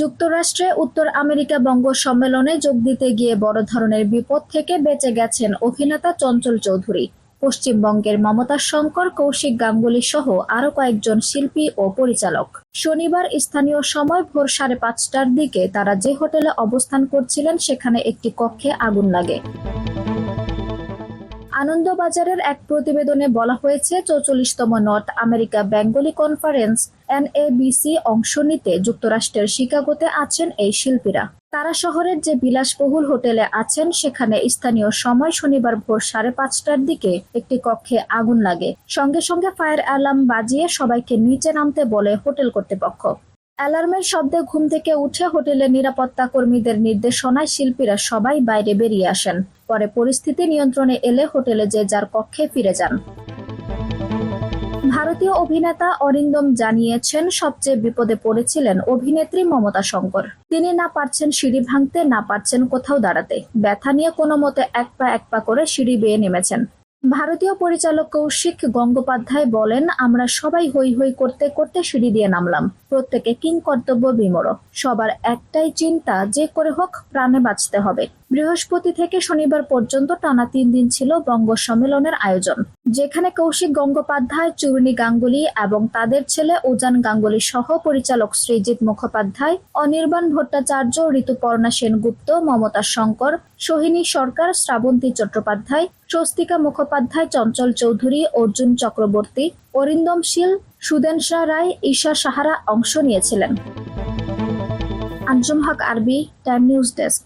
যুক্তরাষ্ট্রে উত্তর আমেরিকা বঙ্গ সম্মেলনে যোগ দিতে গিয়ে বড় ধরনের বিপদ থেকে বেঁচে গেছেন অভিনেতা চঞ্চল চৌধুরী। পশ্চিমবঙ্গের মমতা শঙ্কর, কৌশিক গাঙ্গুলি সহ আরও কয়েকজন শিল্পী ও পরিচালক। শনিবার স্থানীয় সময় ভোর সাড়ে পাঁচটার দিকে তারা যে হোটেলে অবস্থান করছিলেন, সেখানে একটি কক্ষে আগুন লাগে। আনন্দবাজারের এক প্রতিবেদনে বলা হয়েছে, চৌচল্লিশতম North America Bengali conference NABC অংশ নিতে যুক্তরাষ্ট্রের শিকাগোতে আছেন এই শিল্পীরা। তারা শহরের যে বিলাসবহুল হোটেলে আছেন, সেখানে স্থানীয় সময় শনিবার ভোর সাড়ে পাঁচটার দিকে একটি কক্ষে আগুন লাগে। সঙ্গে সঙ্গে ফায়ার অ্যালার্ম বাজিয়ে সবাইকে নিচে নামতে বলে হোটেল কর্তৃপক্ষ। অ্যালার্মের শব্দে ঘুম থেকে উঠে হোটেলের নিরাপত্তা কর্মীদের নির্দেশনায় শিল্পীরা সবাই বাইরে বেরিয়ে আসেন। পরে পরিস্থিতি নিয়ন্ত্রণে এলে হোটেলে যে যার কক্ষে ফিরে যান। ভারতীয় অভিনেতা অরিন্দম জানিয়েছেন, সবচেয়ে বিপদে পড়েছিলেন অভিনেত্রী মমতা শঙ্কর। তিনি না পারছেন সিঁড়ি ভাঙতে, না পারছেন কোথাও দাঁড়াতে। ব্যথা নিয়ে কোনো মতে এক পা এক পা করে সিঁড়ি বেয়ে নেমেছেন। ভারতীয় পরিচালক কৌশিক গঙ্গোপাধ্যায় বলেন, আমরা সবাই হই হই করতে করতে সিঁড়ি দিয়ে নামলাম। প্রত্যেকে কিং কর্তব্য বিমর সবার একটাই চিন্তা, যে করে হোক প্রাণে বাঁচতে হবে। বৃহস্পতি থেকে শনিবার পর্যন্ত টানা তিন দিন ছিল বঙ্গ সম্মেলনের আয়োজন। যেখানে কৌশিক গঙ্গোপাধ্যায় চূর্ণী গাঙ্গুলি এবং তাদের ছেলে উজান গাঙ্গুলি সহ পরিচালক সৃজিত মুখোপাধ্যায়, অনির্বাণ ভট্টাচার্য, ঋতুপর্ণা সেনগুপ্ত, মমতা শঙ্কর সোহিনী সরকার, শ্রাবন্তী চট্টোপাধ্যায়, স্বস্তিকা মুখোপাধ্যায়, চঞ্চল চৌধুরী, অর্জুন চক্রবর্তী, অরিন্দম শীল, সুদেন শাহ রায়, ঈশা সাহারা অংশ নিয়েছিলেন। আঞ্জুম হক, আরবি, টাইম নিউজ ডেস্ক।